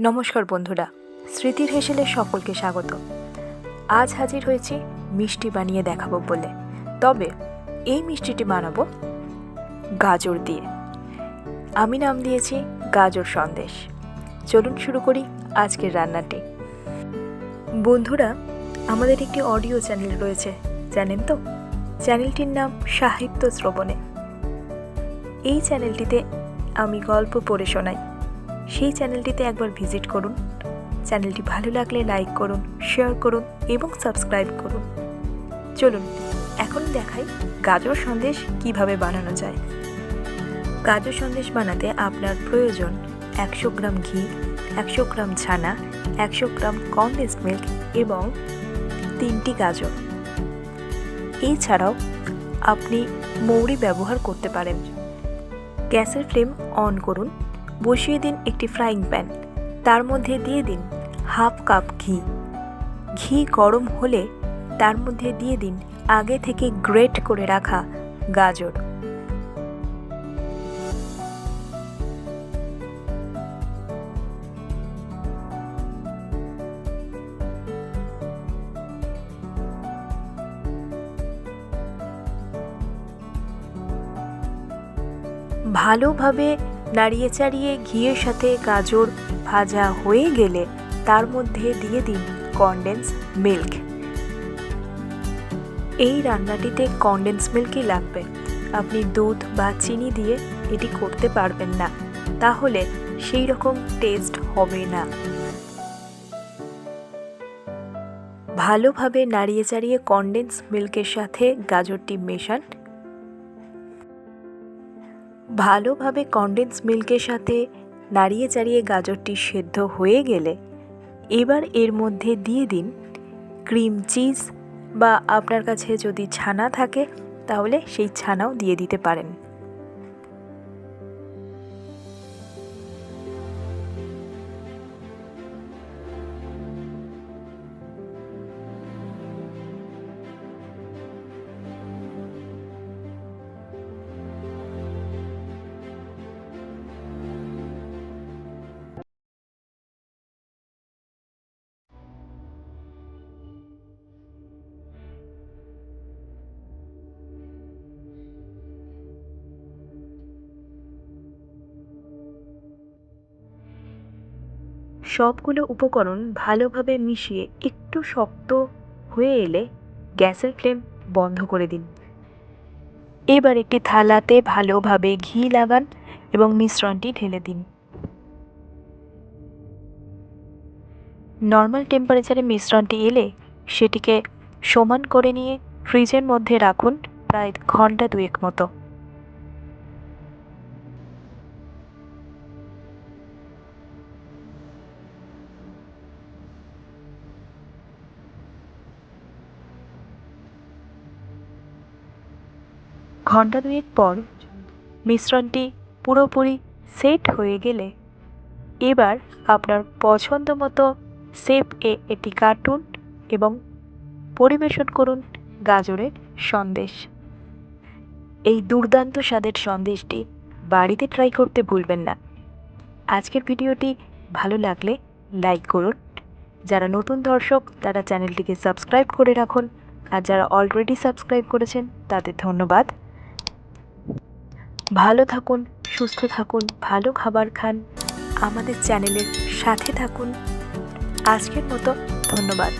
নমস্কার বন্ধুরা, স্মৃতির হেসেলে সকলকে স্বাগত। আজ হাজির হয়েছি মিষ্টি বানিয়ে দেখাবো বলে। তবে এই মিষ্টিটি বানাবো গাজর দিয়ে। আমি নাম দিয়েছি গাজর সন্দেশ। চলুন শুরু করি আজকের রান্নাটি। বন্ধুরা, আমাদের একটি অডিও চ্যানেল রয়েছে, জানেন তো? চ্যানেলটির নাম সাহিত্য শ্রবণে। এই চ্যানেলটিতে আমি গল্প পড়ে শোনাই। সেই চ্যানেলটিতে একবার ভিজিট করুন। চ্যানেলটি ভালো লাগলে লাইক করুন, শেয়ার করুন এবং সাবস্ক্রাইব করুন। চলুন, এখন দেখাই গাজর সন্দেশ কীভাবে বানানো যায়। গাজর সন্দেশ বানাতে আপনার প্রয়োজন একশো গ্রাম ঘি, একশো গ্রাম ছানা, একশো গ্রাম কনডেন্স মিল্ক এবং তিনটি গাজর। এছাড়াও আপনি মৌরি ব্যবহার করতে পারেন। গ্যাসের ফ্লেম অন করুন। বসিয়ে দিন একটি ফ্রাইং প্যান তার মধ্যে দিয়ে দিন হাফ কাপ ঘি। ঘি গরম হলে তার মধ্যে দিয়ে দিন আগে থেকে গ্রেট করে রাখা গাজর। ভালোভাবে নাড়িয়ে চাড়িয়ে ঘিয়ের সাথে গাজর ভাজা হয়ে গেলে তার মধ্যে দিয়ে দিন কনডেন্স মিল্ক এই রান্নাটিতে কনডেন্স মিল্কই লাগবে। আপনি দুধ বা চিনি দিয়ে এটি করতে পারবেন না। তাহলে সেই রকম টেস্ট হবে না। ভালোভাবে নাড়িয়ে চাড়িয়ে কনডেন্স মিল্কের সাথে গাজরটি মেশান। ভালোভাবে কন্ডেন্স মিল্কের সাথে নাড়িয়ে চাড়িয়ে গাজরটি সেদ্ধ হয়ে গেলে এবার এর মধ্যে দিয়ে দিন ক্রিম চিজ বা আপনার কাছে যদি ছানা থাকে, তাহলে সেই ছানাও দিয়ে দিতে পারেন। সবগুলো উপকরণ ভালোভাবে মিশিয়ে একটু শক্ত হয়ে এলে গ্যাসের ফ্লেম বন্ধ করে দিন। এবার একটি থালাতে ভালোভাবে ঘি লাগান এবং মিশ্রণটি ঢেলে দিন। নর্মাল টেম্পারেচারে মিশ্রণটি এলে সেটিকে সমান করে নিয়ে ফ্রিজের মধ্যে রাখুন প্রায় ঘণ্টা দুয়েক মতো। ঘণ্টা দুয়েক পর মিশ্রণটি পুরোপুরি সেট হয়ে গেলে এবার আপনার পছন্দ মতো এ এটি কাটুন এবং পরিবেশন করুন গাজরের সন্দেশ। এই দুর্দান্ত স্বাদের সন্দেশটি বাড়িতে ট্রাই করতে ভুলবেন না। আজকের ভিডিওটি ভালো লাগলে লাইক করুন। যারা নতুন দর্শক, তারা চ্যানেলটিকে সাবস্ক্রাইব করে রাখুন। আর যারা অলরেডি সাবস্ক্রাইব করেছেন, তাদের ধন্যবাদ। ভালো থাকুন সুস্থ থাকুন ভালো খাবার খান। আমাদের চ্যানেলের সাথে থাকুন। আজকের মতো ধন্যবাদ।